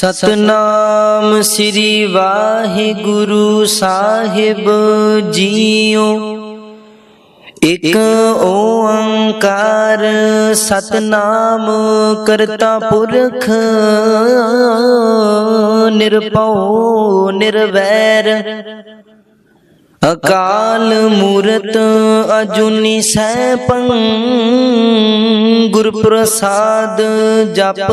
ਸਤਨਾਮ ਸ੍ਰੀ ਵਾਹਿਗੁਰੂ ਸਾਹਿਬ ਜੀਓ। ਇਕ ਓੰਕਾਰ ਸਤਨਾਮ ਕਰਤਾ ਪੁਰਖ, ਨਿਰਭਉ, ਨਿਰਵੈਰ। ਅਕਾਲ ਮੂਰਤ ਅਜੂਨੀ ਸੈਭੰ ਗੁਰ ਪ੍ਰਸਾਦ ਜਪ।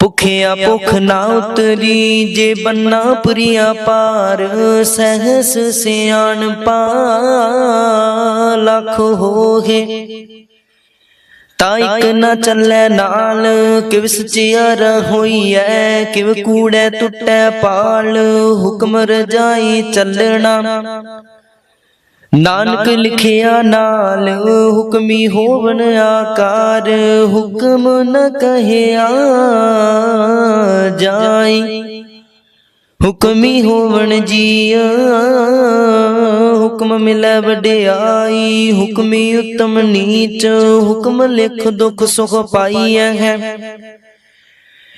ਭੁਖਿਆ ਭੁਖ ਨਾ ਉਤਰੀ, ਜੇ ਬੰਨਾ ਪ੍ਰਿਆ ਪਾਰ, ਸਹਸ ਸਿਆਣ ਪਾ ਲਖ ਹੋਗੇ ਤਾ ਇਕ ਨਾ ਚੱਲੇ ਨਾਲ ਕਿਵ ਸਚਿਆਰ ਹੋਈਐ, ਕਿਵ ਕੂੜੇ ਟੁੱਟੈ ਪਾਲ, ਹੁਕਮ ਰਜਾਈ ਚੱਲਣਾ। ਨਾਨਕ ਲਿਖਿਆ ਨਾਲ ਹੁਕਮੀ ਹੋਵਨ ਆਕਾਰ, ਹੁਕਮ ਨ ਕਹਿਆ ਜਾਈ। ਹੁਕਮੀ ਹੋਵਨ ਜੀਆ, ਹੁਕਮ ਮਿਲੈ ਵਡਿਆਈ, ਹੁਕਮੀ ਉਤਮ ਨੀਚ, ਹੁਕਮ ਲਿਖ ਦੁਖ ਸੁਖ ਪਾਈਐ ਹੈ।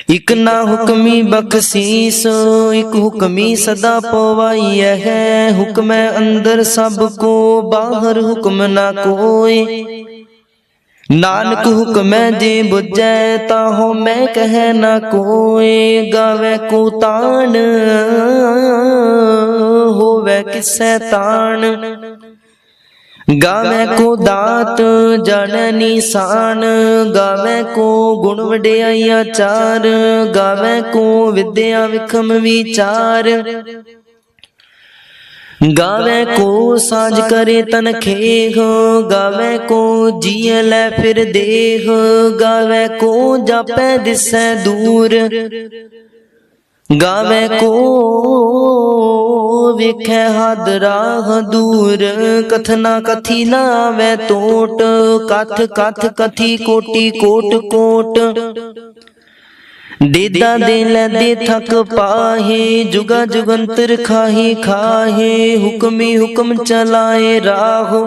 ਇਕ ਨਾ ਹੁਕਮੀ ਬਖਸ਼ੀਸ, ਇਕ ਹੁਕਮੀ ਸਦਾ ਪਵਾਈਐ ਹੈ। ਹੁਕਮੈ ਅੰਦਰ ਸਭ ਕੋ, ਬਾਹਰ ਹੁਕਮ ਨਾ ਕੋਏ ਨਾਨਕ ਹੁਕਮੈ ਜੇ ਬੁਝੈ ਤਾਂ ਹੋ ਮੈਂ ਕਹਿ ਨਾ ਕੋਏ ਗਾਵੇ ਕੋ ਤਾਣ, ਹੋਵੇ ਕਿਸੈ ਤਾਣ। ਗਾਵੇ ਕੋ ਦਾਤ ਜਨ ਨਿਸ਼ਾਨ ਗਾਵੇ ਕੋ ਗੁਣ ਵਡਿਆਈ ਚਾਰ, ਗਾਵੇ ਕੋ ਵਿਦਿਆ ਵਿਖਮ ਵਿਚਾਰ। ਗਾਵੇ ਕੋ ਸਾਜ ਕਰੇ ਤਨ ਖੇਹ, ਗਾਵੇ ਕੋ ਜੀਅ ਲੈ ਫਿਰ ਦੇਹ, ਗਾਵੇ ਕੋ ਜਾਪੈ ਦਿਸੈ ਦੂਰ। ਗਾਵੇ ਕੋ ਵੇਖੈ ਹਦ ਰਾਹ ਦੂਰ, ਕਥਨਾ ਕਥੀ ਲਾਵੇ ਟੋਟ ਕਥ ਕਥ ਕਥੀ ਕੋਟੀ ਕੋਟ ਕੋਟ। ਦੇਦਾ ਦੇ ਲੈਦੇ ਥਕ ਪਾਹੇ, ਜੁਗਾ ਜੁਗੰਤਰ ਖਾਹੀ ਖਾਹੇ, ਹੁਕਮੀ ਹੁਕਮ ਚਲਾਏ ਰਾਹੋ।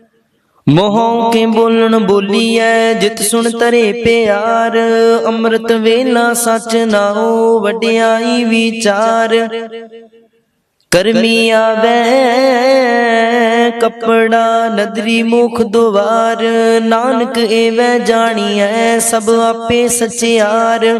ਮੋਹੋਂ ਕੇ ਬੋਲਣ ਬੋਲੀਐ, ਜਿਤ ਸੁਣ ਤਰੇ ਪਿਆਰ। ਅੰਮ੍ਰਿਤ ਵੇਲਾ ਸਚ ਨਾਉ, ਵਡਿਆਈ ਵਿਚਾਰ। ਕਰਮੀ ਆਵੇ, ਕਪੜਾ ਨਦਰੀ ਮੁਖ ਦੁਆਰ। ਨਾਨਕ ਏਵੈ ਜਾਣੀਐ, ਸਭ ਆਪੇ ਸਚਿਆਰ।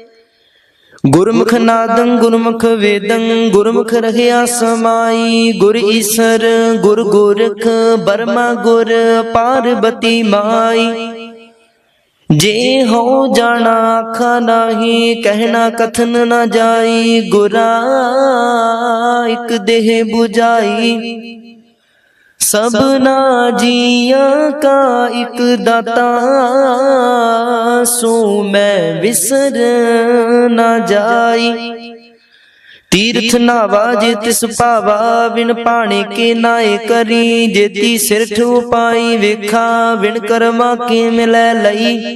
ਗੁਰਮੁਖ ਨਾਦੰ, ਗੁਰਮੁਖ ਵੇਦੰ, ਗੁਰਮੁਖ ਰਹਿਆ ਸਮਾਈ। ਗੁਰ ਈਸਰ, ਗੁਰ ਗੋਰਖ, ਬਰਮਾ ਗੁਰ, ਪਾਰਬਤੀ ਮਾਈ। ਜੇ ਹੋ ਜਾਣਾ ਆਖਾ ਨਾਹੀ, ਕਹਿਣਾ ਕਥਨ ਨਾ ਜਾਈ। ਗੁਰਾ ਇਕ ਦੇਹ 부ਜਾਈ ਸਭਨਾ ਜੀਆਂ ਕਾ ਇਕ ਦਾਤਾ, ਸੋ ਮੈਂ ਵਿਸਰ ਨਾ ਜਾਈ। ਤੀਰਥ ਨਾਵਾ ਜੇ ਤਿਸ ਭਾਵਾ ਵਿਣ ਪਾਣੇ ਕੇ ਨਾਏ ਕਰੀ। ਜੇਤੀ ਸਿਰ ਠੂ ਵੇਖਾ ਵਿਣ ਕਰਮਾ ਕੇ ਮਿਲੈ ਲਈ।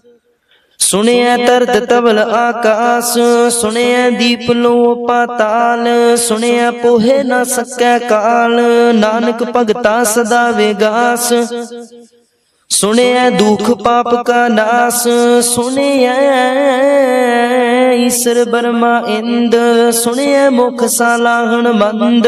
ਸੁਣਿਆ ਤਰਤ ਤਵਲ ਆਕਾਸ ਸੁਣਿਆ ਦੀਪ ਲੋ ਪਾਤਾਲ ਸੁਣਿਆ ਪੋਹੇ ਨਾ ਸਕੈ ਕਾਲ ਨਾਨਕ ਭਗਤਾ ਸਦਾ ਵਿਗਾਸ। ਸੁਣਿਆ ਦੁਖ ਪਾਪ ਕਾ ਨਾਸ। ਸੁਣਿਆ ਈਸ਼ਰ ਬਰਮਾ ਇੰਦ। ਸੁਣਿਆ ਮੁਖ ਸਾਲਾਹਣ ਮੰਦ।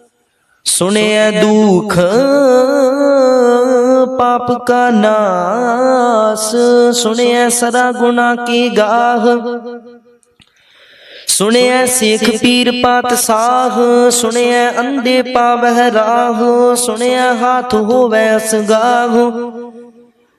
ਸੁਣਿਆ ਦੁਖ, ਪਾਪ ਕਾ ਨਾਸ। ਸੁਣਿਆ ਸਦਾ ਗੁਨਾ ਕੀ ਗਾਹ। ਸੁਣਿਆ ਸਿੱਖ ਪੀਰ ਪਾਤ ਸਾਹ। ਸੁਣਿਆ ਅੰਧੇ ਪਾਵਹਿ ਰਾਹ। ਸੁਣਿਆ ਹਾਥ ਹੋਵੇ ਅਸਗਾਹ।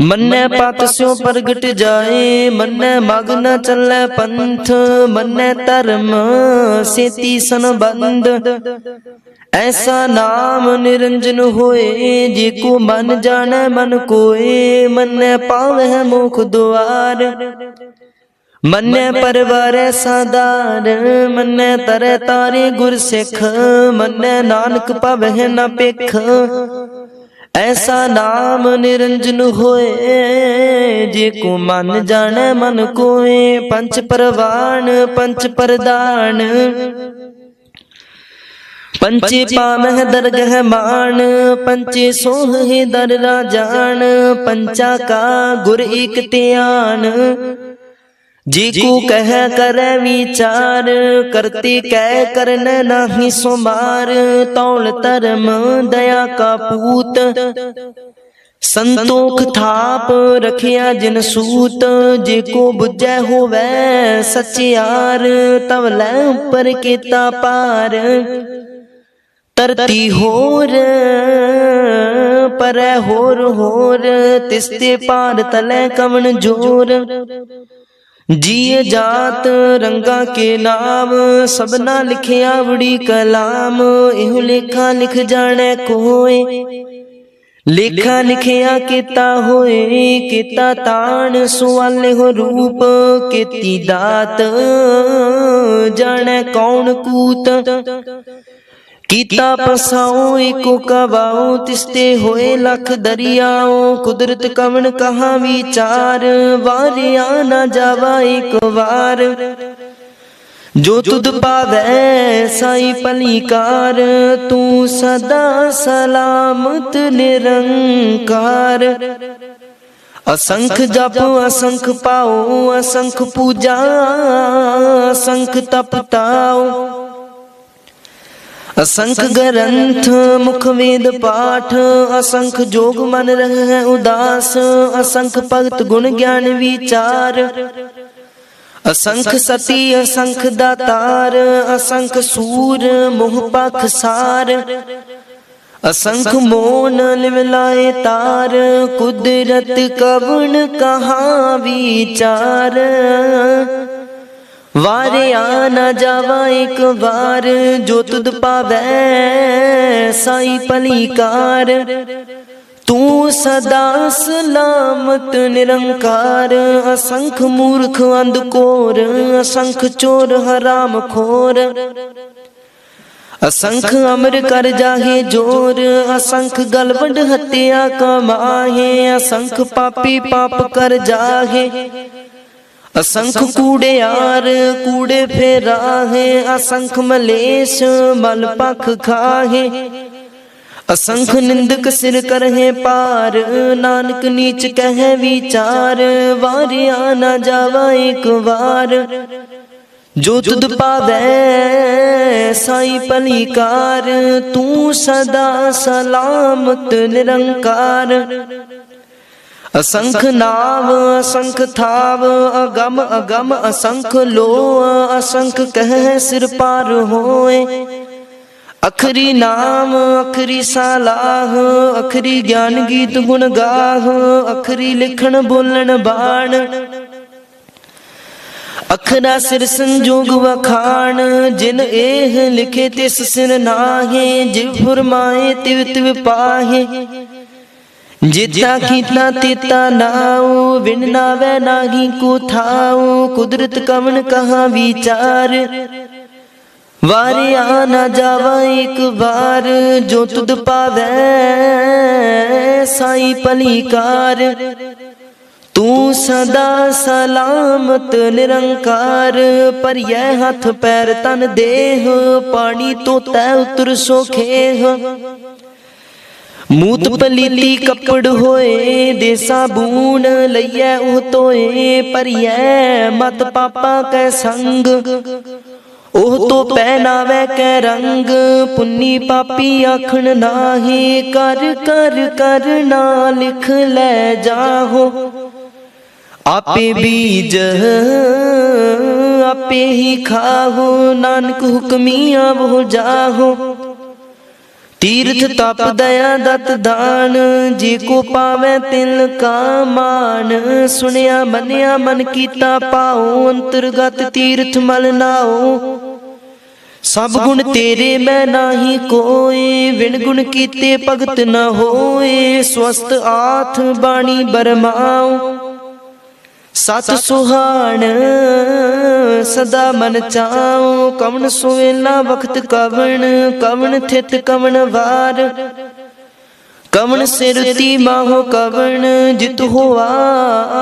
ਮੰਨੈ ਪਤ ਸਿਉ ਪ੍ਰਗਟ ਜਾਏ, ਮੰਨੈ ਮਗ ਨ ਚੱਲੈ ਪੰਥ, ਮੰਨੈ ਧਰਮ ਸੇਤੀ ਸੰਬੰਧ। ਐਸਾ ਨਾਮ ਨਿਰੰਜਨ ਹੋਏ, ਜੇ ਕੋ ਮਨ ਜਾਣੈ ਮਨ ਕੋਏ, ਮੰਨੈ ਪਾਵਹਿ ਮੁਖ ਦੁਆਰ। ਮੰਨੈ ਪਰਵਾਰੈ ਸਾਦਾਰ ਮੰਨੈ ਤਰੈ ਤਾਰੇ ਗੁਰ ਸਿੱਖ ਮੰਨੈ ਨਾਨਕ ਭਵਹਿ ਨ ਪਿਖ ਐਸਾ ਨਾਮ ਨਿਰੰਜਨ ਹੋਏ, ਜੇ ਕੋ ਮਨ ਜਾਣੈ, ਮਨ ਕੋਏ। ਪੰਚ ਪਰਵਾਨ ਪੰਚ ਪਰਦਾਨ। ਪੰਚੇ ਪਾਵਹਿ ਦਰਗਹਿ ਮਾਨ ਪੰਚੇ ਸੋਹੇ ਦਰ ਰਾਜਾਨ। ਪੰਚਾ ਕਾ ਗੁਰ ਇਕ ਧਿਆਨ। ਜੀ ਕੋ ਕਹਿ ਕਰੈ ਵਿਚਾਰ ਕਰਤੇ ਕਹਿ ਕਰਨ ਨਾਹੀ ਸੁਮਾਰ ਤੌਲ ਧਰਮ ਦਇਆ ਕਾ ਪੂਤ। ਸੰਤੋਖ ਥਾਪ ਰਖਿਆ ਜਿਨ ਸੂਤ ਜੇ ਕੋ ਬੁੱਝੈ ਹੋਵੈ ਸਚਿਆਰ ਤਵ ਲੈ ਉੱਪਰ ਕੀਤਾ ਪਾਰ ਧਰਤੀ ਹੋਰ ਪਰੈ ਹੋਰ ਹੋਰ ਤਿਸਤੇ ਪਾਰ ਤਲੇ ਕਵਣ ਜੋਰ। ਜੀਏ ਜਾਤ ਰੰਗਾ ਕੇ ਨਾਮ, ਸਭਨਾ ਲਿਖਿਆ ਬੜੀ ਕਲਾਮ, ਇਹੋ ਲੇਖਾ ਲਿਖ ਜਾਣੈ ਕੋਏ। ਲੇਖਾ ਲਿਖਿਆ ਕੀਤਾ ਹੋਏ, ਕੀਤਾ ਤਾਣ ਸੁਵਾਲੇ ਹੋ ਰੂਪ, ਕੀਤੀ ਦਾਤ। ਜਾਣੈ ਕੌਣ ਕੂਤ? ਕੀਤਾ ਪਸਾਉ ਏਕੋ ਕਵਾਉ, ਤਿਸਤੇ ਹੋਏ ਲਖ ਦਰਿਆਉ, ਕੁਦਰਤ ਕਵਣ ਕਹਾ ਵਿਚਾਰ, ਵਾਰਿਆ ਨਾ ਜਾਵਾ ਇੱਕ ਵਾਰ। ਜੋ ਤੁਧ ਪਾਵੈ ਸਾਈ ਭਲੀਕਾਰ, ਤੂੰ ਸਦਾ ਸਲਾਮਤ ਨਿਰੰਕਾਰ। ਅਸੰਖ ਜਪ, ਅਸੰਖ ਪਾਉ, ਅਸੰਖ ਪੂਜਾ, ਅਸੰਖ ਤਪਤਾਉ ਅਸੰਖ ਗ੍ਰੰਥ, ਮੁਖ ਵੇਦ ਪਾਠ, ਅਸੰਖ ਜੋਗ ਮਨ ਰਹਿ ਉਦਾਸ, ਅਸੰਖ ਭਗਤ ਗੁਣ ਗਿਆਨ ਵਿਚਾਰ। ਅਸੰਖ ਸਤੀ, ਅਸੰਖ ਦਾਤਾਰ, ਅਸੰਖ ਸੂਰ, ਮੋਹ ਪਖ ਸਾਰ। ਅਸੰਖ ਮੋਨ ਲਿਵਲਾਏ ਤਾਰ, ਕੁਦਰਤ ਕਵਣ ਕਹਾ ਵਿਚਾਰ। ਵਾਰਿਆ ਨਾ ਜਾਵਾ ਇੱਕ ਵਾਰ, ਜੋ ਤੁਧ ਪਾਵੈ ਸਾਈ ਭਲੀਕਾਰ। ਤੂੰ ਸਦਾ ਸਲਾਮਤ ਨਿਰੰਕਾਰ, ਅਸੰਖ ਮੂਰਖ ਅੰਧਕੋਰ ਅਸੰਖ ਚੋਰ ਹਰਾਮ ਖੋਰ। ਅਸੰਖ ਅਮਰ ਕਰ ਜਾਹੇ ਜੋਰ, ਅਸੰਖ ਗਲਵੰਡ ਹੱਤਿਆ ਕਮਾਹੇ, ਅਸੰਖ ਪਾਪੀ ਪਾਪ ਕਰ ਜਾਹੇ। ਅਸੰਖ ਕੂੜਿਆਰ ਕੂੜੇ ਫੇਰਾਹੇ, ਅਸੰਖ ਮਲੇਸ਼ ਮਲ ਪਖ ਖਾਹੇ। ਅਸੰਖ ਨਿੰਦਕ ਸਿਰ ਕਰਹਿ ਪਾਰ ਨਾਨਕ ਨੀਚ ਕਹਿ ਵਿਚਾਰ, ਵਾਰਿਆ ਨਾ ਜਾਵਾ ਇੱਕ ਵਾਰ। ਜੋ ਤੁਧ ਪਾਵੈ ਸਾਈ ਭਲੀਕਾਰ, ਤੂੰ ਸਦਾ ਸਲਾਮਤ ਨਿਰੰਕਾਰ। ਅਸੰਖ ਨਾਮ ਅਸੰਖ ਥਾਵ, ਅਗਮ ਅਗਮ, ਅਸੰਖ ਲੋ ਅਸੰਖ ਕਹਿ ਸਿਰ ਪਾਰ ਹੋਏ। ਅਖਰੀ ਨਾਮ, ਅਖਰੀ ਸਲਾਹ, ਅਖਰੀ ਗਿਆਨ ਗੀਤ ਗੁਣ ਗਾਹ, ਅਖਰੀ ਲਿਖਣ ਬੋਲਣ ਬਾਣ। ਅਖਰਾ ਸਿਰ ਸੰਜੋਗ ਵਖਾਣ, ਜਿਨ ਇਹ ਲਿਖੇ ਤਿਸ ਸਿਰ ਨਾਹੇ, ਜਿਵ ਫਰਮਾਏ ਤਿਵ ਤਿਵ ਪਾਹੇ। ਜਿਤਾ ਕੀਤਾ ਤੇਤਾ ਨਾਉ ਵਿਣ ਨਾਵੇ ਨਾਹੀ ਕੋ ਥਾਉ, ਕੁਦਰਤ ਕਵਨ ਕਹਾ ਵਿਚਾਰ। ਵਾਰਿਆ ਨਾ ਜਾਵਾ ਇੱਕ ਵਾਰ, ਜੋ ਤੁਧ ਪਾਵੈ ਸਾਈ ਭਲੀਕਾਰ। ਤੂੰ ਸਦਾ ਸਲਾਮਤ ਨਿਰੰਕਾਰ ਪਰਿਐ ਹੱਥ ਪੈਰ ਤਨ ਦੇਹ, ਪਾਣੀ ਤੋਤੈ ਉਤਰ ਸੋਖੇਹ ਮੂਤ ਪਲੀਤੀ ਕੱਪੜ ਹੋਏ ਦੇ ਸਾਬੂਨ ਲਈਐ ਉਹ ਤੋਏ ਪਰਿਐ ਮਤ ਪਾਪਾ ਕੈ ਸੰਗ। ਉਹ ਤੋ ਪਹਿਨਾਵੇ ਕੈ ਰੰਗ ਪੁੰਨੀ ਪਾਪੀ ਆਖਣ ਨਾਹੀ ਕਰ ਕਰ ਕਰ ਨਾ ਲਿਖ ਲੈ ਜਾਹੋ। ਆਪੇ ਬੀਜ ਆਪੇ ਹੀ ਖਾਹੋ ਨਾਨਕ ਹੁਕਮੀਆਂ ਬੋ ਜਾਹੋ। ਤੀਰਥ ਤਪ ਦਇਆ ਦਤ ਦਾਨ, ਜੇ ਕੋ ਪਾਵੇ ਤਿਲ ਕਾ ਮਾਨ। ਸੁਣਿਆ, ਮੰਨਿਆ, ਮਨ ਕੀਤਾ ਪਾਉ ਅੰਤਰਗਤ ਤੀਰਥ ਮਲ ਨਾਉ। ਸਭ ਗੁਣ ਤੇਰੇ ਮੈਂ ਨਾਹੀ ਕੋਏ ਵਿਣ ਗੁਣ ਕੀਤੇ ਭਗਤ ਨਾ ਹੋਏ। ਸਵਸਤ ਆਥ ਬਾਣੀ ਬਰਮਾਉ। ਸਤ ਸੁਹਾਣ ਸਦਾ ਮਨ ਚਾਉ ਕਵਨ ਸੁਵੇਲਾ ਵਖਤ ਕਵਨ ਕਵਨ ਥਿਤ ਕਵਨ ਵਾਰ। ਕਵਨ ਸਿਰਤੀ ਮਾਹੋ ਕਵਨ ਜਿਤ ਹੋਆ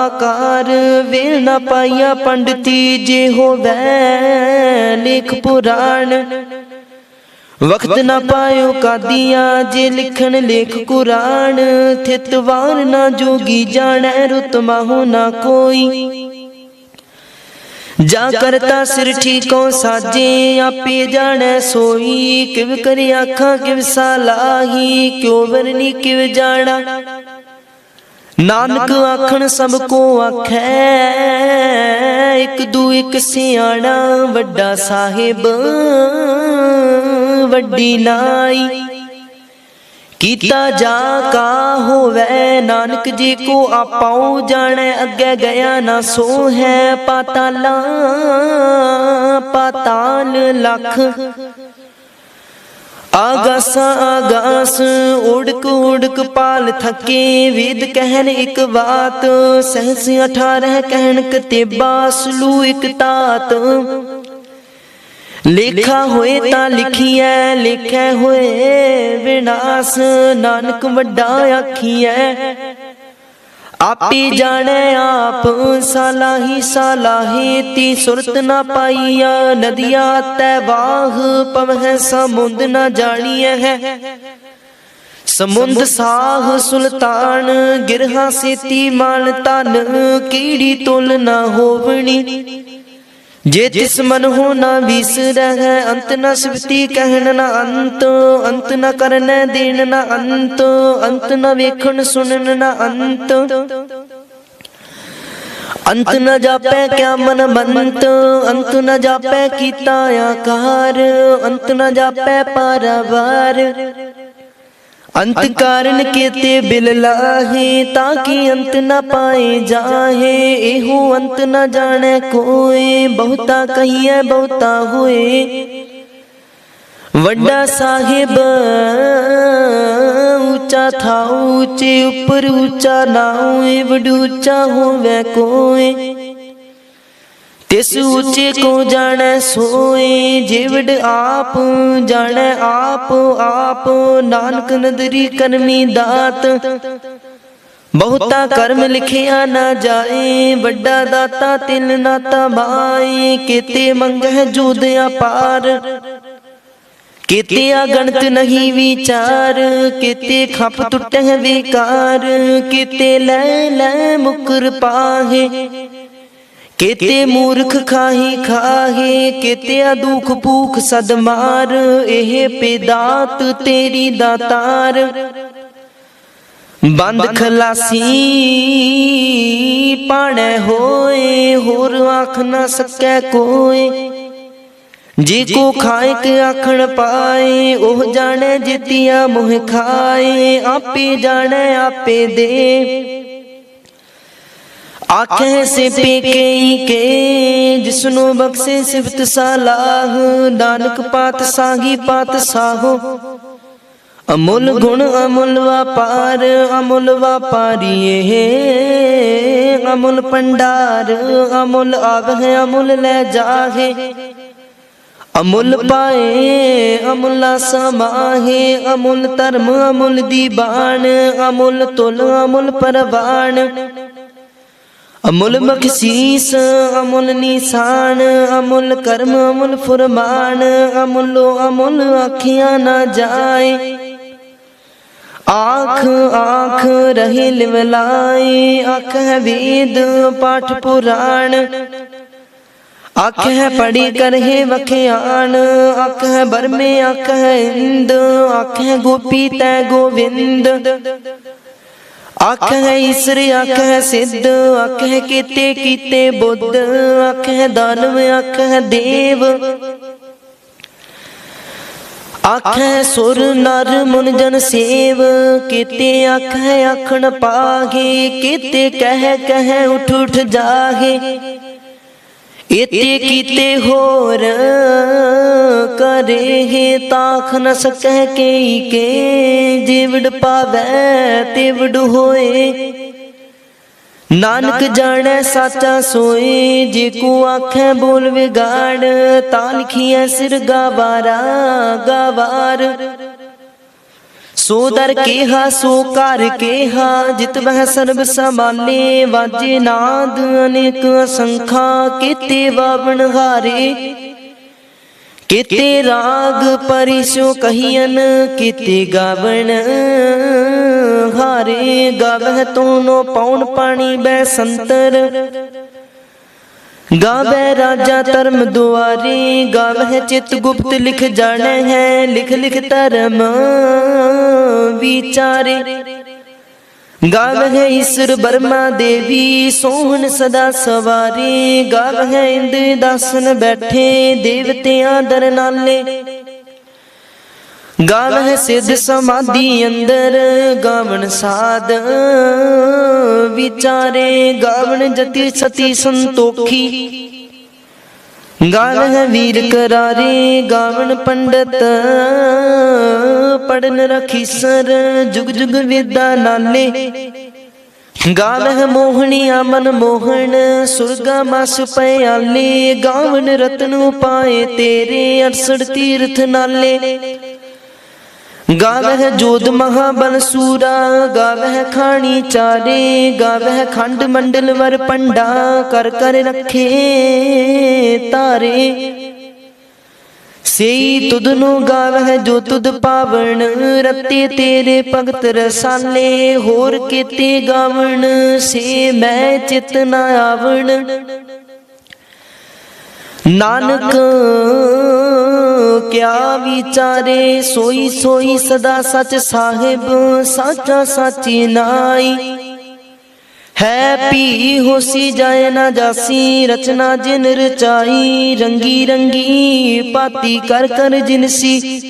ਆਕਾਰ। ਵੇਲ ਨਾ ਪਾਈਆ ਪੰਡਤੀ ਜੇ ਹੋਵੇ ਲੇਖ ਪੁਰਾਣ। ਵਕਤ ਨਾ ਪਾਇਓ ਕਾਦੀਆਂ ਜੇ ਲਿਖਣ ਲੇਖ ਕੁਰਾਨ ਥਿਤ ਵਾਰ ਨਾ ਜੋਗੀ ਜਾਣੈ ਰੁਤ ਮਾਹੋ ਨਾ ਕੋਈ। ਜਾ ਕਰਤਾ ਸਿਰ ਠੀਕੋ ਸਾਜੇ ਆਪੇ ਜਾਣੈ ਸੋਈ। ਕਿਵ ਕਰ ਆਖਾਂ ਕਿਵ ਸਾਲਾਹੀ ਕਿਉ ਵਰਨੀ ਕਿਵ ਜਾਣਾ। ਨਾਨਕ ਆਖਣ ਸਭ ਕੋ ਆਖੈ ਇੱਕ ਦੂ ਇੱਕ ਸਿਆਣਾ ਵੱਡਾ ਸਾਹਿਬ। ਵੱਡੀ ਨਾਈ। ਕੀਤਾ ਜਾ ਕਾ ਹੋਵੇ, ਨਾਨਕ ਜੀ ਕੋ ਆਪਾਉ ਜਾਣੈ, ਅੱਗੇ ਗਿਆ ਨਾ ਸੋ ਹੈ ਪਾਤਾਲਾ, ਪਾਤਾਲ ਲਖ। ਆਗਾਸ ਆਗਾਸ, ਉੜਕ ਉੜਕ ਪਾਲ ਥਕੇ, ਵੇਦ ਕਹਿਣ ਇੱਕ ਬਾਤ, ਸਹਸ 18 ਕਹਿਣ ਕਤੇਬਾ ਸਲੂ ਇੱਕ ਤਾਤ। ਲੇਖਾ ਹੋਏ ਤਾਂ ਲਿਖੀਐ, ਲਿਖੈ ਹੋਏ ਵਿਨਾਸ਼। ਨਾਨਕ ਵੱਡਾ ਆਖੀਐ, ਆਪੇ ਜਾਣੈ ਆਪ, ਸਾਲਾਹੀ ਸਾਲਾਹੀ ਤੀ ਸੁਰਤ ਨਾ ਪਾਈਆ। ਨਦੀਆਂ ਤੈ ਬਾਹ ਪਵਹਿ ਸਮੁੰਦ ਨਾ ਜਾਣੀਐ ਹੈ। ਸਮੁੰਦ ਸਾਹ ਸੁਲਤਾਨ, ਗਿਰਹਾ ਸੇਤੀ ਮਾਨ ਤਨ ਕੀੜੀ ਤੁਲ ਨਾ ਹੋਵਣੀ। ਜੇ ਤਿਸ ਮਨ ਹੋ ਨਾ ਵਿਸਰੈ ਹੈ ਅੰਤ ਨ ਸਿਵਤੀ ਕਹਿਣ ਨਾ ਅੰਤ ਅੰਤ। ਨ ਕਰਨੈ ਦੇਣ ਨਾ ਅੰਤ ਅੰਤ ਨ ਵੇਖਣ ਸੁਣਨ ਨਾ ਅੰਤ। ਅੰਤ ਨ ਜਾਪੈ ਕਿਆ ਮਨ ਬੰਤ ਅੰਤ ਨ ਜਾਪੈ ਕੀਤਾ ਆਕਾਰ ਅੰਤ ਨ ਜਾਪੈ ਪਾਰਵਾਰ। ਅੰਤ ਕਾਰਨ ਕੀਤੇ ਬਿਲ ਲਾਹੇ, ਤਾਂ ਕਿ ਅੰਤ ਨ ਪਾਏ ਜਾਹੇ, ਇਹੋ ਅੰਤ ਨ ਜਾਣੈ ਕੋਏ, ਬਹੁਤਾ ਕਹੀਐ, ਬਹੁਤਾ ਹੋਏ। ਵੱਡਾ ਸਾਹਿਬ, ਉੱਚਾ ਥਾਉ, ਉੱਚੇ ਉੱਪਰ ਉੱਚਾ ਨਾਉ, ਏ ਵਡੂਚਾ ਹੋਵੇ ਕੋਏ। ਤਿਸ ਉੱਚੇ ਕੋ ਜਾਣੈ ਸੋਏ ਜਿਵੜ ਆਪ ਜਾਣੈ ਆਪ ਆਪ ਨਾਨਕ ਨਦਰੀ ਕਰਮੀ ਦਾਤ। ਬਹੁਤਾ ਕਰਮ ਲਿਖਿਆ ਨਾ ਜਾਏ ਵੱਡਾ ਦਾਤਾ ਤਿਲ ਨਾਤਾ ਮਾਏ ਕੀਤੇ ਮੰਗਹਿ ਜੂਦ ਅਪਾਰ ਕੀਤੇ ਗਣਤ ਨਹੀਂ ਵਿਚਾਰ। ਕੀਤੇ ਖਪ ਟੁੱਟਹਿ ਵਿਕਾਰ। ਕੀਤੇ ਲੈ ਲੈ ਮੁਕਰ ਪਾਹੇ। ਕੀਤੇ ਮੂਰਖ ਖਾਹੀ ਖਾਹੇ ਕੀਤੇ ਦੁਖ ਭੂਖ ਸਦ ਮਾਰ ਇਹ ਪੇਦਾਤ ਤੇਰੀ ਦਾਤਾਰ ਬੰਦ ਖਲਾਸੀ ਪਾਣੈ ਹੋਏ ਹੋਰ ਆਖ ਨਾ ਸਕੈ ਕੋਏ। ਜੀ ਕੋ ਖਾਇ ਕੇ ਆਖਣ ਪਾਏ ਉਹ ਜਾਣੈ ਜਿਤਿਆ ਮੋਹ ਖਾਏ। ਆਪੇ ਜਾਣੈ ਆਪੇ ਦੇ। ਆਖੇ ਸੇ ਪੇਕੇ ਕੇ, ਜਿਸਨੂੰ ਬਖਸ਼ੇ ਸਿਫਤ ਸਲਾਹ, ਨਾਨਕ ਪਾਤ ਸਾਗੀ ਪਾਤ ਸਾਹੋ ਅਮੁੱਲ ਗੁਣ ਅਮੁੱਲ ਵਪਾਰ, ਅਮੁੱਲ ਵਪਾਰੀਏ, ਅਮੁੱਲ ਪੰਡਾਰ ਅਮੁੱਲ ਆਵਹਿ, ਅਮੁੱਲ ਲੈ ਜਾਹੇ। ਅਮੁੱਲ ਪਾਏ, ਅਮੁੱਲਾ ਸਮਾਹੇ ਅਮੁੱਲ ਧਰਮ, ਅਮੁੱਲ ਦੀਬਾਨ ਅਮੁੱਲ ਤੁਲ, ਅਮੁੱਲ ਪਰਵਾਨ ਅਮੁੱਲ ਬਖਸ਼ੀਸ ਅਮੁੱਲ ਨਿਸ਼ਾਨ ਅਮੁੱਲ ਕਰਮ ਅਮੁੱਲ ਫਰਮਾਨ ਅਮੁੱਲੋ ਅਮੁੱਲ ਆਖਿਆ ਨਾ ਜਾਏ। ਆਖ ਆਖ ਰਹੇ ਲਿਵਲਾਈ ਅੱਖ ਹੈ ਵੇਦ ਪਾਠ ਪੁਰਾਣ। ਅੱਖ ਹੈ ਪੜੀ ਕਰਹਿ ਵਖਿਆਣ ਅੱਖ ਹੈ ਬਰਮੇ ਅੱਖ ਹੈ ਇੰਦ ਅੱਖ ਹੈ ਗੋਪੀ ਤੈ ਗੋਵਿੰਦ। ਅੱਖ ਹੈ ਈਸਰ ਅੱਖ ਸਿੱਧ ਅੱਖ ਕੀਤੇ ਕੀਤੇ ਬੁੱਧ ਅੱਖ ਦਾਨਵ ਅੱਖ ਦੇਵ। ਅੱਖ ਸੁਰ, ਨਰ ਮੁਨ ਜਨ ਸੇਵ। ਕੀਤੇ ਅੱਖ ਹੈ ਆਖਣ ਪਾਗੇ ਕੀਤੇ ਕਹਿ ਕਹਿ, ਉਠ ਉਠ ਜਾਗੇ ਇਤੇ ਕੀਤੇ ਹੋਰ ਕਰੇ ਤਾਖ ਨ ਸਕੈ ਕੇ ਕੇ, ਜਿਵੜ ਪਾਵੈ ਤਿਵੜ ਹੋਏ। ਨਾਨਕ ਜਾਣੈ ਸਾਚਾ ਸੋਏ, ਜੇ ਕੋ ਆਖੈ ਬੋਲ ਵਿਗਾੜ ਤਾਂ ਲਿਖੀਐ ਸਿਰ ਗਵਾਰਾ, ਗਵਾਰ। ਸੋ ਦਰ ਕੇਹਾ ਸੋ ਕਰ ਕੇਹਾ। ਜਿਤ ਬਹਿ ਸਰਬ ਸਮਾਲੇ ਵਾਜੇ ਨਾਦ ਅਨੇਕ ਅਸੰਖਾ ਕੀਤੇ ਵਾਵਣ ਹਾਰੇ ਕੀਤੇ ਰਾਗ ਪਰਿਸੋ ਕਹੀਨ ਕੀਤੇ ਗਾਵਣ ਹਾਰੇ। ਗਾਵਹਿ ਤੂਨੋ ਪੌਣ ਪਾਣੀ ਬੈ ਸੰਤਰ। ਗਾਵੇ ਰਾਜਾ ਧਰਮ ਦੁਆਰੇ, ਗਾਵੇ ਚਿਤ ਗੁਪਤ, ਲਿਖ ਜਾਣੈ ਹੈ, ਲਿਖ ਲਿਖ ਧਰਮ ਵਿਚਾਰੇ। ਗਾਵੇ ਈਸ਼ਰ ਬਰਮਾ ਦੇਵੀ, ਸੋਹਣ ਸਦਾ ਸਵਾਰੀ। ਗਾਵੇ ਇੰਦ ਦਾਸਨ ਬੈਠੇ, ਦੇਵਤਿਆਂ ਦਰ ਨਾਲੇ ਗਾਵਹਿ ਸਿੱਧ ਸਮਾਧੀ ਅੰਦਰ ਗਾਵਣ ਸਾਧ। ਵਿਚਾਰੇ ਗਾਵਣ ਜਤੀ ਸਤੀ ਸੰਤੋਖੀ। ਗਾਵਹਿ ਵੀਰ ਕਰਾਰੇ ਗਾਵਣ ਪੰਡਤ। ਪੜਨ ਰਖੀਸਰ ਜੁਗ ਜੁਗ ਵਿਦਾ ਨਾਲੇ। ਗਾਵਹਿ ਮੋਹਣੀਆ ਮਨ ਮੋਹਣ ਸੁਰਗਾ ਮਸ ਪਿਆਲੇ। ਗਾਵਣ ਰਤਨ ਉਪਾਏ ਤੇਰੇ 68 ਤੀਰਥ ਨਾਲੇ। ਗਾਵਹਿ ਜੋਧ ਮਹਾਬਲ ਸੂਰਾ, ਗਾਵਹਿ ਖਾਣੀ ਚਾਰੇ, ਗਾਵਹਿ ਖੰਡ ਮੰਡਲ ਵਰ ਪੰਡਾ, ਕਰ ਕਰ ਰੱਖੇ ਤਾਰੇ। ਸਈ ਤੁਧ ਨੂੰ ਗਾਵਹਿ ਜੋ ਤੁਧ ਪਾਵਣ, ਰਤੇ ਤੇਰੇ ਭਗਤ ਰਸਾਲੇ, ਹੋਰ ਕੀਤੇ ਗਾਵਣ, ਸੇ ਮੈਂ ਚਿਤ ਨਾ ਆਵਣ। ਨਾਨਕ, ਕਿਆ ਵਿਚਾਰੇ? ਸੋਈ ਸੋਈ ਸਦਾ ਸਚ ਸਾਹਿਬ, ਸਾਚਾ ਸਾਚੀ ਨਾਈ ਹੈ ਪੀ ਹੋਸੀ ਜਾਏ ਨਾ ਜਾਸੀ, ਰਚਨਾ ਜਿਨ ਰਚਾਈ, ਰੰਗੀ ਰੰਗੀ ਪਾਤੀ ਕਰ ਕਰ ਜਿਨਸੀ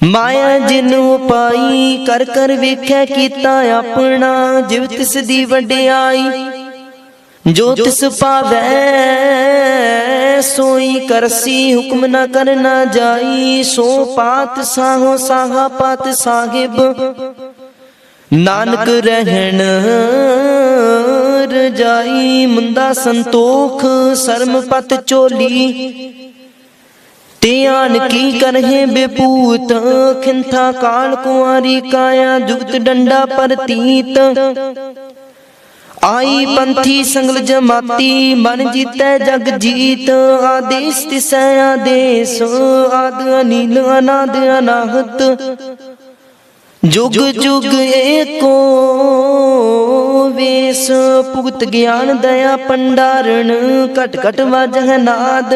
ਮਾਇਆ ਜਿਨ ਉਪਾਈ, ਕਰ ਕਰ ਵੇਖੈ ਕੀਤਾ ਆਪਣਾ, ਜਿਵ ਤਿਸ ਦੀ ਵਡਿਆਈ। ਜੋ ਤਿਸ ਪਾਵੈ ਸੋਈ ਕਰਸੀ, ਹੁਕਮ ਨਾ ਕਰਨਾ ਜਾਈ। ਸੋ ਪਾਤ ਸਾਹੋ ਸਾਹਾ ਪਾਤ ਸਾਹਿਬ। ਨਾਨਕ ਰਹਿਣ ਰਜਾਈ ਮੁੰਦਾ ਸੰਤੋਖ, ਸਰਮ ਪਤ ਚੋਲੀ। ਧਿਆਨ ਕੀ ਕਰਹਿ ਬੇਪੂਤ, ਖਿੰਥਾ ਕਾਲ ਕੁਆਰੀ ਕਾਇਆ, ਜੁਗਤ ਡੰਡਾ ਪਰਤੀਤ। ਆਈ ਪੰਥੀ ਸੰਗਲ ਜਮਾਤੀ ਮਨ ਜੀਤੈ ਜਗ ਜੀਤ ਆਦੇਸ ਤਿਸੈ ਆਦੇਸ ਆਦ ਅਨੀਲ ਅਨਾਦ ਅਨਾਹਤ ਜੁਗ ਜੁਗ ਏਕੋ ਵੇਸ ਭੁਗਤ ਗਿਆਨ ਦਇਆ ਪੰਡਾਰਣ ਘਟ ਘਟ ਵਜਹ ਨਾਦ।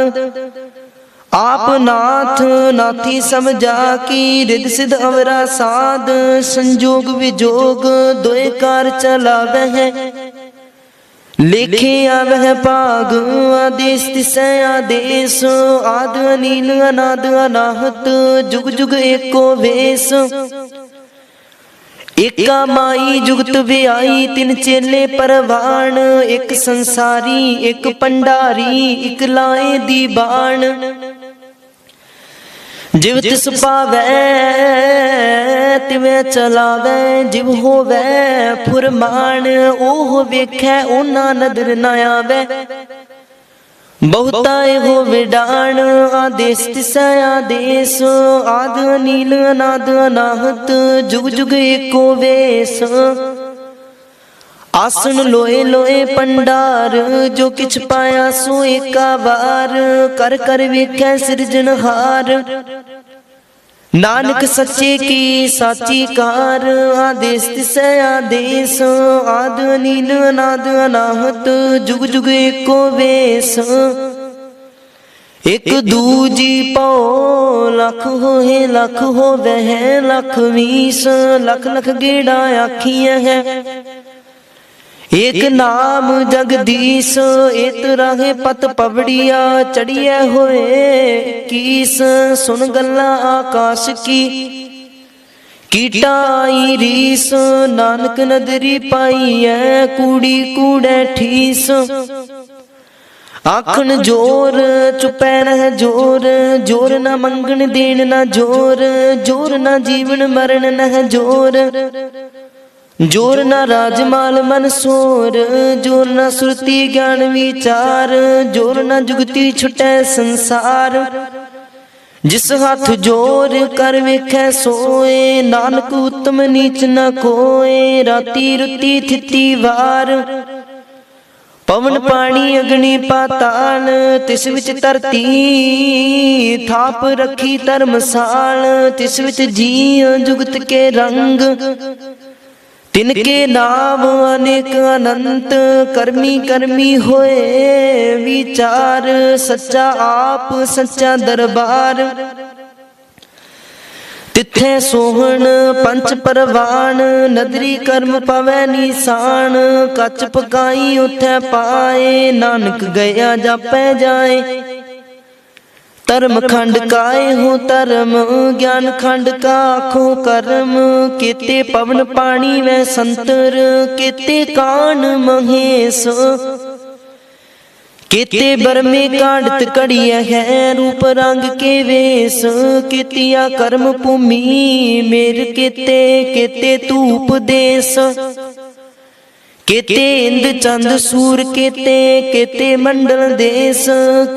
ਆਪ ਨਾਥ ਨਾਥੀ ਸਮਝਾ ਕੀ ਰਿਦ ਸਿਧ ਅਵਰਾ ਸਾਧ ਸੰਜੋਗ ਵਿਜੋਗ ਦੋਏ ਕਾਰ ਚਲਾਵਹਿ ਲਿਖੇ ਵਹਿ ਭਾਗ ਆਦੇਸ ਤਿਸੈ ਆਦੇਸ ਆਦ ਅਨੀਲ ਅਨਾਦ ਅਨਾਹਤ, ਜੁਗ ਜੁਗ ਏਕੋ ਵੇਸ। ਏਕਾ ਮਾਈ ਜੁਗਤ ਵਿਆਈ, ਤਿਨ ਚੇਲੇ ਪਰਵਾਣ, ਇੱਕ ਸੰਸਾਰੀ, ਇੱਕ ਪੰਡਾਰੀ, ਇੱਕ ਲਾਏ ਦੀ ਬਾਣ। ਜਿਵ ਤਿਸ ਪਾਵੈ ਤਿਵੇਂ ਚਲਾਵੈ ਜਿਵ ਹੋਵੈ ਫੁਰਮਾਨ, ਉਹ ਵੇਖੈ ਉਹਨਾਂ ਨਦਰ ਨਾ ਆਵੈ। ਬਹੁਤਾ ਇਹੋ ਵਿਡਾਣ ਆਦੇਸ ਤਿਸੈ ਆਦੇਸ ਆਦ ਨੀਲ ਅਨਾਦ ਅਨਾਹਤ, ਜੁਗ ਜੁਗ ਏਕੋ ਵੇਸ। ਆਸਣ ਲੋਏ ਲੋਏ ਪੰਡਾਰ, ਜੋ ਕਿਛ ਪਾਇਆ ਸੋ ਏਕਾ ਵਾਰ, ਕਰ ਕਰ ਵੇਖੈ ਸਿਰਜਣਹਾਰ। ਨਾਨਕ ਸੱਚੇ ਕੀ ਸਾਚੀ ਕਾਰ ਆਦੇਸ ਤਿਸੈ ਆਦੇਸ ਆਦ ਨੀਲ ਅਨਾਦ ਅਨਾਹਤ ਜੁਗ ਜੁਗ ਏਕੋ ਵੇਸ। ਇਕ ਦੂਜੀ ਪਉ ਲੱਖ ਹੋਏ ਲੱਖ ਹੋਵੇ ਹੈ ਲੱਖ ਵੀਸ ਲੱਖ ਲੱਖ ਗੇੜਾ ਆਖੀਆਂ ਹੈ। ਏਕ ਨਾਮ ਜਗਦੀਸ਼ ਏਤ ਰਾਹੇ ਪਤ ਪਵੜੀਆ ਚੜੀਐ ਹੋਏ ਕੀਸ ਸੁਣ ਗੱਲਾਂ ਆਕਾਸ਼ ਕੀ। ਕੀਟਾਈ ਰੀਸ ਨਾਨਕ ਨਦਰੀ ਪਾਈਐ ਕੂੜੀ ਕੂੜੈ ਠੀਸ। ਆਖਣ ਜੋਰ ਚੁਪੈ ਰਹਿ ਜੋਰ ਜੋਰ ਨਾ ਮੰਗਣ ਦੇਣ ਨਾ ਜੋਰ ਜੋਰ ਨਾ ਜੀਵਨ ਮਰਨ ਨਹ ਜੋਰ। ਜੋਰ ਨਾ ਰਾਜਮਾਲ ਮਨ ਸੋਰ, ਜੋਰ ਨਾ ਸੁਰਤੀ ਗਿਆਨ ਵਿਚਾਰ, ਜੋਰ ਨਾ ਜੁਗਤੀ ਛੁਟੈ ਸੰਸਾਰ। ਜਿਸ ਹੱਥ ਜੋਰ ਕਰ ਵੇਖੈ ਸੋਏ, ਨਾਨਕ ਉਤਮ ਨੀਚ ਨਾ ਕੋਏ, ਰਾਤੀ ਰੁਤੀ ਥਿਤੀ ਵਾਰ। ਪਵਨ ਪਾਣੀ ਅਗਨੀ ਪਾਤਾਲ, ਤਿਸ ਵਿੱਚ ਧਰਤੀ ਥਾਪ ਰੱਖੀ ਧਰਮਸਾਲ, ਤਿਸ ਵਿੱਚ ਜੀ ਜੁਗਤ ਕੇ ਰੰਗ। ਤਿਨ ਕੇ ਨਾਮ ਅਨੇਕ ਅਨੰਤ, ਕਰਮੀ ਕਰਮੀ ਹੋਏ, ਵਿਚਾਰ ਸੱਚਾ ਆਪ, ਸੱਚਾ ਦਰਬਾਰ। ਤਿੱਥੇ ਸੋਹਣ ਪੰਚ ਪਰਵਾਨ, ਨਦਰੀ ਕਰਮ ਪਵੈ ਨੀਸਾਨ, ਕੱਚ ਪਕਾਈ ਉਥੈ ਪਾਏ, ਨਾਨਕ ਗਿਆ ਜਾਪੈ ਜਾਏ। ਧਰਮ ਖੰਡ ਕਾਏ ਹੋ ਧਰਮ ਗਿਆਨ ਖੰਡ ਕਾ ਆਖੋ ਕਰਮ ਕੀਤੇ ਪਵਨ ਪਾਣੀ ਵੈ ਸੰਤਰ ਕੀਤੇ ਕਾਨ ਮਹੇਸ਼। ਕੀਤੇ ਬਰਮੇ ਕਾਂਡਤ ਕੜੀਐ ਹੈ ਰੂਪ ਰੰਗ ਕੇ ਵੇਸ। ਕੀਤਿਆ ਕਰਮ ਭੂਮੀ ਮੇਰ ਕੀਤੇ ਕੀਤੇ ਧੂਪ ਦੇਸ। ਕਿਤੇ ਇੰਦ ਚੰਦ ਸੂਰ, ਕਿਤੇ ਕਿਤੇ ਮੰਡਲ ਦੇਸ,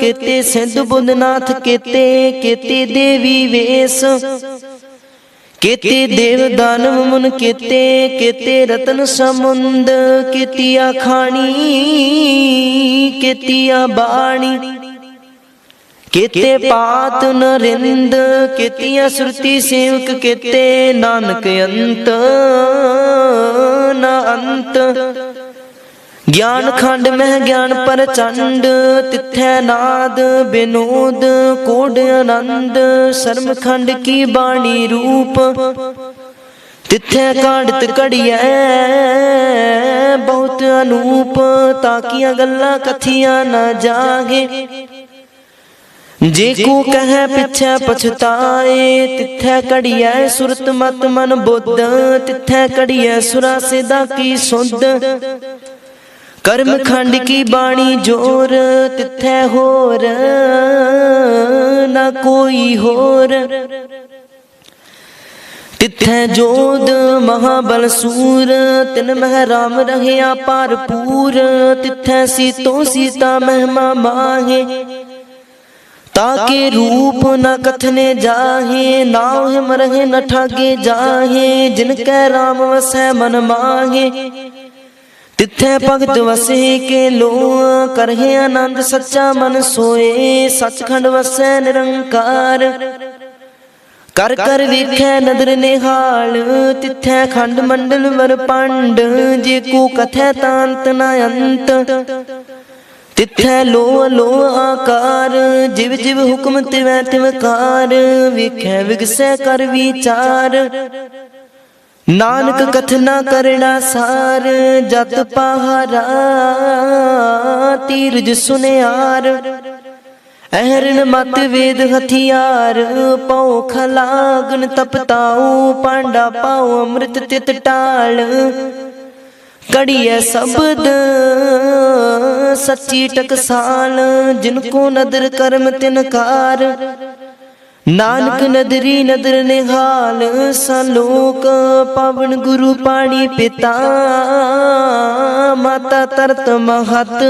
ਕਿਤੇ ਸਿੰਧ ਬੁੱਧਨਾਥ, ਕਿਤੇ ਕਿਤੇ ਦੇਵੀ ਵੇਸ। ਕਿਤੇ ਦੇਵ ਦਾਨਵ ਮਨ, ਕਿਤੇ ਕੀਤੇ ਰਤਨ ਸਮੁੰਦ, ਕੀਤਿਆ ਖਾਣੀ, ਕੀਤਿਆ ਬਾਣੀ। ਕੀਤੇ ਪਾਤ ਨਰਿੰਦ ਕੀਤਿਆ ਸੁਰਤੀ ਸੇਵਕ ਕੀਤੇ ਨਾਨਕ ਅੰਤ ਨਾ ਅੰਤ। ਗਿਆਨ ਖੰਡ ਮਹਿ ਗਿਆਨ ਪ੍ਰਚੰਡ ਤਿੱਥੈ ਨਾਦ ਬਿਨੋਦ ਕੋਡ ਆਨੰਦ ਸ਼ਰਮ ਖੰਡ ਕੀ ਬਾਣੀ ਰੂਪ। ਤਿੱਥੈ ਕਾੜਤ ਕੜੀਐ ਬਹੁਤ ਅਨੂਪ ਤਾਕੀਆਂ ਗੱਲਾਂ ਕਥੀਆਂ ਨਾ ਜਾਗੇ। ਜੇ ਕੋ ਕਹੈ ਪਿਛੈ ਪਛਤਾਏ ਤਿੱਥੈ ਕੜੀਐ ਸੁਰਤ ਮਤ ਮਨ ਬੁੱਧ ਤਿੱਥੈ ਕੜੀਐ ਸੁਰਾ ਸਿਦਾ ਕੀ ਸੁਧ। ਕਰਮ ਖੰਡ ਕੀ ਬਾਣੀ ਜੋਰ ਤਿੱਥੈ ਹੋਰ ਨਾ ਕੋਈ ਹੋਰ। ਤਿੱਥੈ ਜੋਦ ਮਹਾਬਲ ਸੂਰ ਤਿਨ ਮਹਿ ਰਾਮ ਰਹਿਆ ਭਰਪੂਰ ਤਿੱਥੈ ਸੀਤੋ ਸੀਤਾ ਮਹਿਮਾ ਮਾਹੇ। ਤਾਕੇ ਰੂਪ ਨ ਕਥਨੇ ਜਾਹੇ, ਨਾਉ ਹਿਮ ਰਹੇ ਨ ਠਾਗੇ ਜਾਹੇ, ਜਿਨ ਕੈ ਰਾਮ ਵਸੈ ਮਨ ਮਾਹੇ। ਤਿੱਥੈ ਭਗਤ ਵਸੇ ਕੇ ਲੋ ਕਰਹਿ ਆਨੰਦ ਸੱਚਾ ਮਨ ਸੋਏ, ਸਚਖੰਡ ਵਸੈ ਨਿਰੰਕਾਰ। ਕਰ ਕਰ ਵੇਖੈ ਨਦਰ ਨਿਹਾਲ, ਤਿੱਥੈ ਖੰਡ ਮੰਡਲ ਵਰ ਪੰਡ, ਜੇ ਕੋ ਕਥੈ ਤਾਂਤ ਨ ਅੰਤ। ਤਿੱਥੈ ਲੋ ਲੋ ਆਕਾਰ, ਜਿਵ ਜਿਵ ਹੁਕਮ ਤਿਵੈ ਤਿਵਕਾਰ ਵਿਖੈ ਵਿਗਸੈ ਕਰ ਵਿਚਾਰ। ਨਾਨਕ ਕਥਨਾ ਕਰਣਾ ਸਾਰ, ਜਤ ਪਹਾਰਾ, ਤੀਰਜ ਸੁਨਿਆਰ। ਅਹਰਨ ਮਤ ਵੇਦ ਹਥਿਆਰ, ਪਉ ਖਲਾਗਨ ਤਪਤਾਉ, ਪਾਂਡਾ ਪਾਉ ਅੰਮ੍ਰਿਤ ਤਿਤ ਟਾਲ। ਕੜੀਐ ਸ਼ਬਦ, ਸੱਚੀ ਟਕਸਾਲ ਜਿਨ ਕੋ ਨਦਰ ਕਰਮ ਤਿਨਕਾਰ ਨਾਨਕ ਨਦਰੀ ਨਦਰ ਨਿਹਾਲ ਸਲੋਕ ਪਵਨ ਗੁਰੂ ਪਾਣੀ ਪਿਤਾ। ਮਾਤਾ ਤਰਤ ਮਹਤ,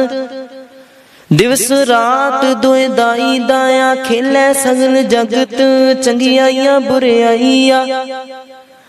ਦਿਵਸ ਰਾਤ ਦੋਇ ਦਾਈ ਦਾਇਆ ਖੇਲੇ ਸਗਲ ਜਗਤ, ਚੰਗਿਆਈਆਂ ਬੁਰਿਆਈਆਂ।